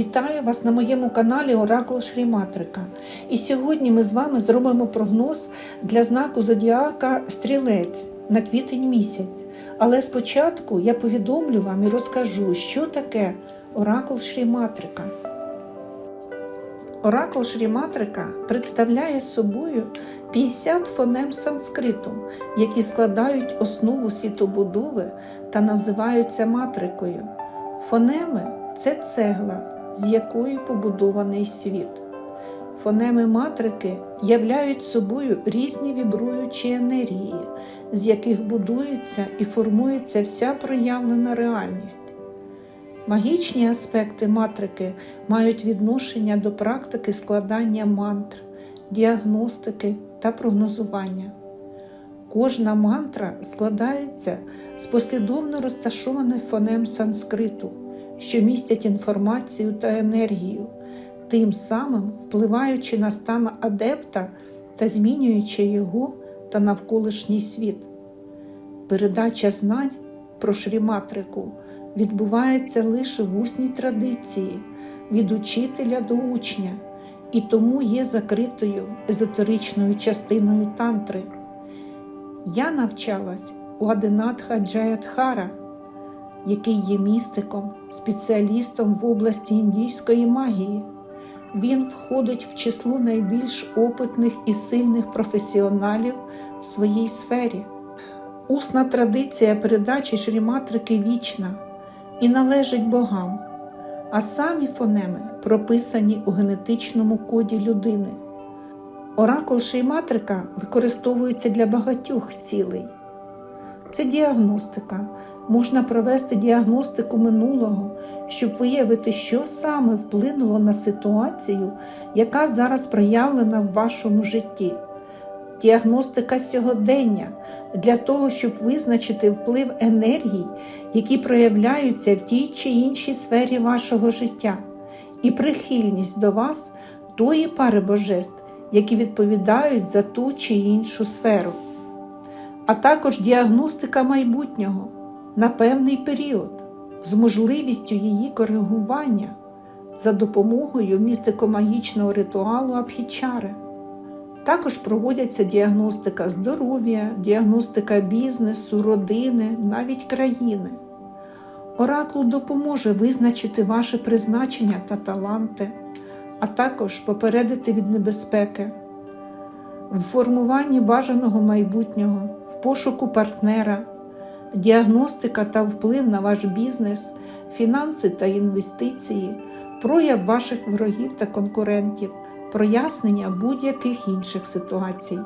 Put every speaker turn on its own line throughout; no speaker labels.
Вітаю вас на моєму каналі Оракул Шріматрика. І сьогодні ми з вами зробимо прогноз для знаку Зодіака Стрілець на квітень місяць. Але спочатку я повідомлю вам і розкажу, що таке Оракул Шріматрика. Оракул Шріматрика представляє собою 50 фонем санскриту, які складають основу світобудови та називаються матрикою. Фонеми це цегла, з якої побудований світ. Фонеми матрики являють собою різні вібруючі енергії, з яких будується і формується вся проявлена реальність. Магічні аспекти матрики мають відношення до практики складання мантр, діагностики та прогнозування. Кожна мантра складається з послідовно розташованих фонем санскриту, що містять інформацію та енергію, тим самим впливаючи на стан адепта та змінюючи його та навколишній світ. Передача знань про шріматрику відбувається лише в усній традиції від учителя до учня і тому є закритою езотеричною частиною тантри. Я навчалась у Адинатха Джаядхара, який є містиком, спеціалістом в області індійської магії. Він входить в число найбільш опитних і сильних професіоналів в своїй сфері. Усна традиція передачі шріматрики вічна і належить богам, а самі фонеми прописані у генетичному коді людини. Оракул шріматрика використовується для багатьох цілей. Це діагностика. Можна провести діагностику минулого, щоб виявити, що саме вплинуло на ситуацію, яка зараз проявлена в вашому житті. Діагностика сьогодення для того, щоб визначити вплив енергій, які проявляються в тій чи іншій сфері вашого життя, і прихильність до вас тої пари божеств, які відповідають за ту чи іншу сферу, а також діагностика майбутнього на певний період з можливістю її коригування за допомогою містико-магічного ритуалу Абхічари. Також проводяться діагностика здоров'я, діагностика бізнесу, родини, навіть країни. Оракул допоможе визначити ваше призначення та таланти, а також попередити від небезпеки, в формуванні бажаного майбутнього, в пошуку партнера, діагностика та вплив на ваш бізнес, фінанси та інвестиції, прояв ваших ворогів та конкурентів, прояснення будь-яких інших ситуацій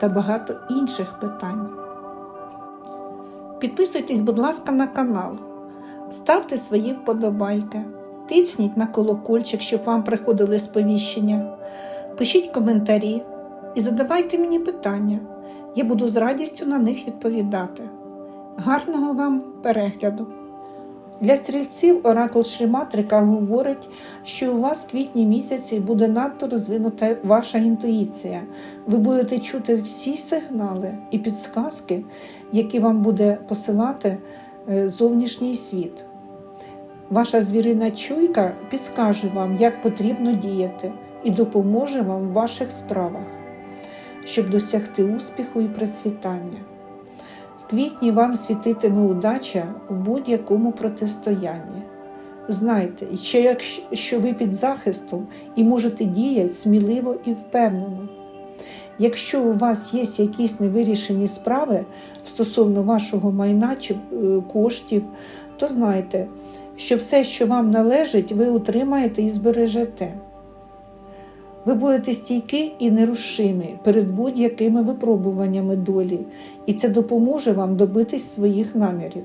та багато інших питань. Підписуйтесь, будь ласка, на канал, ставте свої вподобайки, тисніть на колокольчик, щоб вам приходили сповіщення, пишіть коментарі і задавайте мені питання. Я буду з радістю на них відповідати. Гарного вам перегляду! Для стрільців оракул Шріматрика говорить, що у вас в квітні місяці буде надто розвинута ваша інтуїція. Ви будете чути всі сигнали і підсказки, які вам буде посилати е, зовнішній світ. Ваша звірина чуйка підскаже вам, як потрібно діяти, і допоможе вам в ваших справах, щоб досягти успіху і процвітання. В квітні вам світитиме удача в будь-якому протистоянні. Знайте, що ви під захистом і можете діяти сміливо і впевнено. Якщо у вас є якісь невирішені справи стосовно вашого майна чи коштів, то знайте, що все, що вам належить, ви утримаєте і збережете. Ви будете стійкі і нерушимі перед будь-якими випробуваннями долі, і це допоможе вам добитись своїх намірів.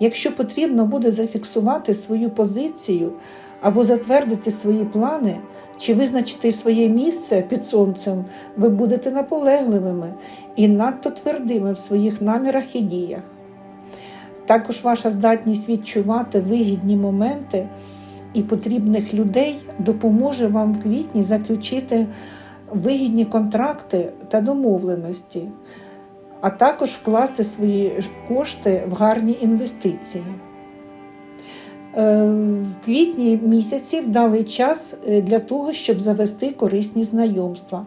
Якщо потрібно буде зафіксувати свою позицію або затвердити свої плани, чи визначити своє місце під сонцем, ви будете наполегливими і надто твердими в своїх намірах і діях. Також ваша здатність відчувати вигідні моменти і потрібних людей допоможе вам в квітні заключити вигідні контракти та домовленості, а також вкласти свої кошти в гарні інвестиції. Е, В квітні місяці вдалий час е, для того, щоб завести корисні знайомства,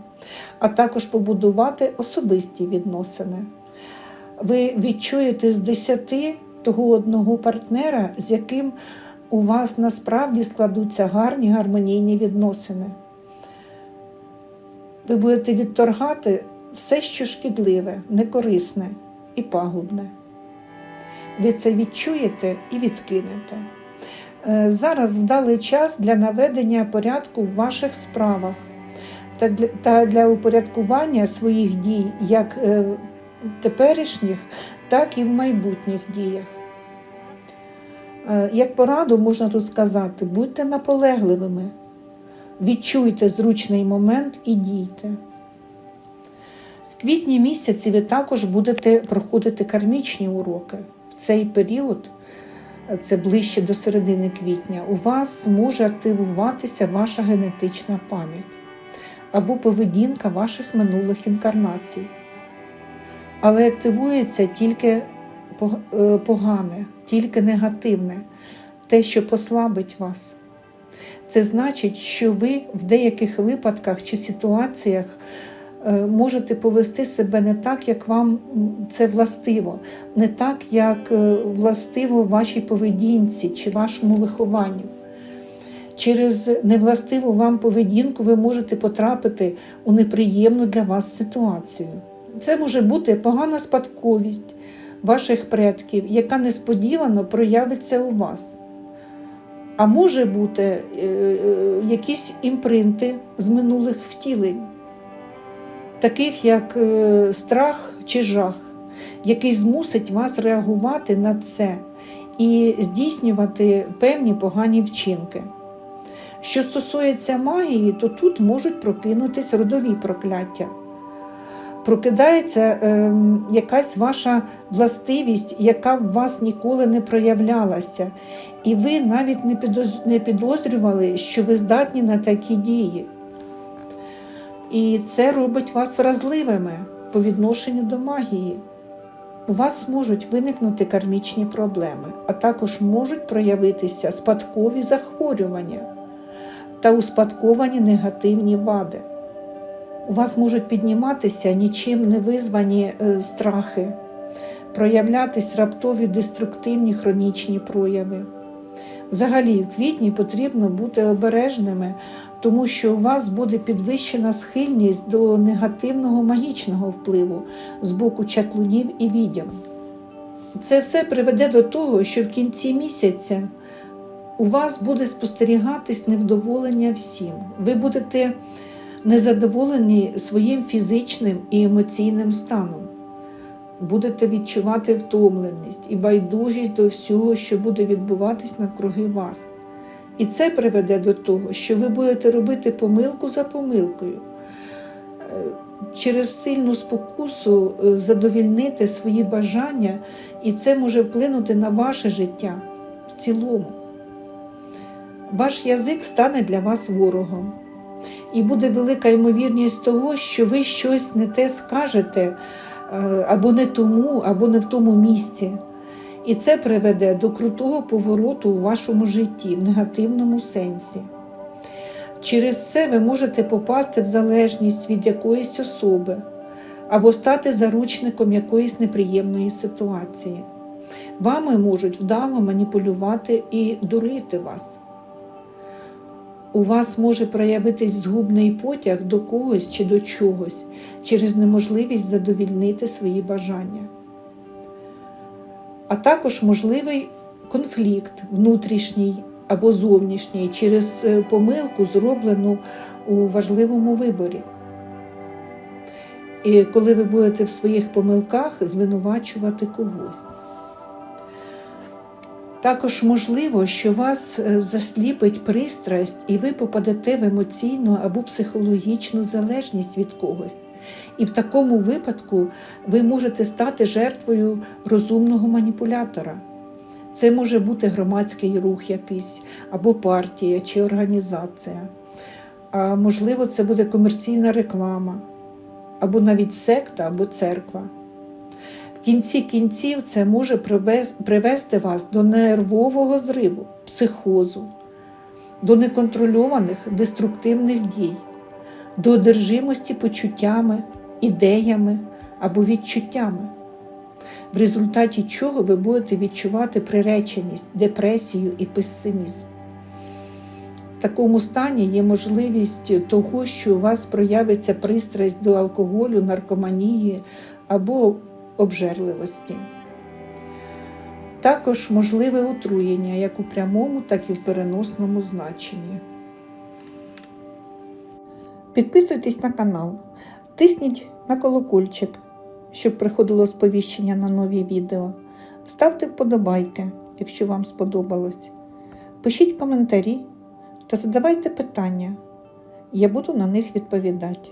а також побудувати особисті відносини. Ви відчуєте з 10 того одного партнера, з яким у вас насправді складуться гарні гармонійні відносини. Ви будете відторгати все, що шкідливе, некорисне і пагубне. Ви це відчуєте і відкинете. Е, Зараз вдалий час для наведення порядку в ваших справах та для, та для упорядкування своїх дій як е, теперішніх, так і в майбутніх діях. Е, Як пораду можна тут сказати, будьте наполегливими, відчуйте зручний момент і дійте. В квітні місяці ви також будете проходити кармічні уроки. В цей період, е, це ближче до середини квітня, у вас може активуватися ваша генетична пам'ять або поведінка ваших минулих інкарнацій. Але активується тільки е, погане, тільки негативне, те, що послабить вас. Це значить, що ви в деяких випадках чи ситуаціях е, можете повести себе не так, як вам це властиво, не так, як е, властиво вашій поведінці чи вашому вихованню. Через невластиву вам поведінку ви можете потрапити у неприємну для вас ситуацію. Це може бути погана спадковість ваших предків, яка несподівано проявиться у вас. А може бути е, е, якісь імпринти з минулих втілень, таких як е, страх чи жах, який змусить вас реагувати на це і здійснювати певні погані вчинки. Що стосується магії, то тут можуть прокинутись родові прокляття. Прокидається ем, якась ваша властивість, яка в вас ніколи не проявлялася, і ви навіть не, підоз... не підозрювали, що ви здатні на такі дії. І це робить вас вразливими по відношенню до магії. У вас можуть виникнути кармічні проблеми, а також можуть проявитися спадкові захворювання та успадковані негативні вади. У вас можуть підніматися нічим не визвані е, страхи, проявлятись раптові деструктивні хронічні прояви. Взагалі, в квітні потрібно бути обережними, тому що у вас буде підвищена схильність до негативного магічного впливу з боку чаклунів і відьом. Це все приведе до того, що в кінці місяця у вас буде спостерігатись невдоволення всім. Ви будете незадоволені своїм фізичним і емоційним станом. Будете відчувати втомленість і байдужість до всього, що буде відбуватись навкруги вас. І це приведе до того, що ви будете робити помилку за помилкою. Е, Через сильну спокусу е, задовільнити свої бажання, і це може вплинути на ваше життя в цілому. Ваш язик стане для вас ворогом. І буде велика ймовірність того, що ви щось не те скажете, е, або не тому, або не в тому місці. І це приведе до крутого повороту у вашому житті в негативному сенсі. Через це ви можете попасти в залежність від якоїсь особи або стати заручником якоїсь неприємної ситуації. Вами можуть вдало маніпулювати і дурити вас. У вас може проявитись згубний потяг до когось чи до чогось через неможливість задовільнити свої бажання. А також можливий конфлікт внутрішній або зовнішній через е, помилку, зроблену у важливому виборі. І коли ви будете в своїх помилках звинувачувати когось. Також можливо, що вас е, засліпить пристрасть, і ви попадете в емоційну або психологічну залежність від когось. І в такому випадку ви можете стати жертвою розумного маніпулятора. Це може бути громадський рух якийсь, або партія чи організація. А можливо, це буде комерційна реклама, або навіть секта або церква. В кінці кінців це може привести вас до нервового зриву, психозу, до неконтрольованих деструктивних дій, до одержимості почуттями, ідеями або відчуттями, в результаті чого ви будете відчувати приреченість, депресію і песимізм. В такому стані є можливість того, що у вас проявиться пристрасть до алкоголю, наркоманії або обжерливості. Також можливе отруєння як у прямому, так і в переносному значенні. Підписуйтесь на канал, тисніть на колокольчик, щоб приходило сповіщення на нові відео. Ставте вподобайки, якщо вам сподобалось. Пишіть коментарі та задавайте питання. Я буду на них відповідати.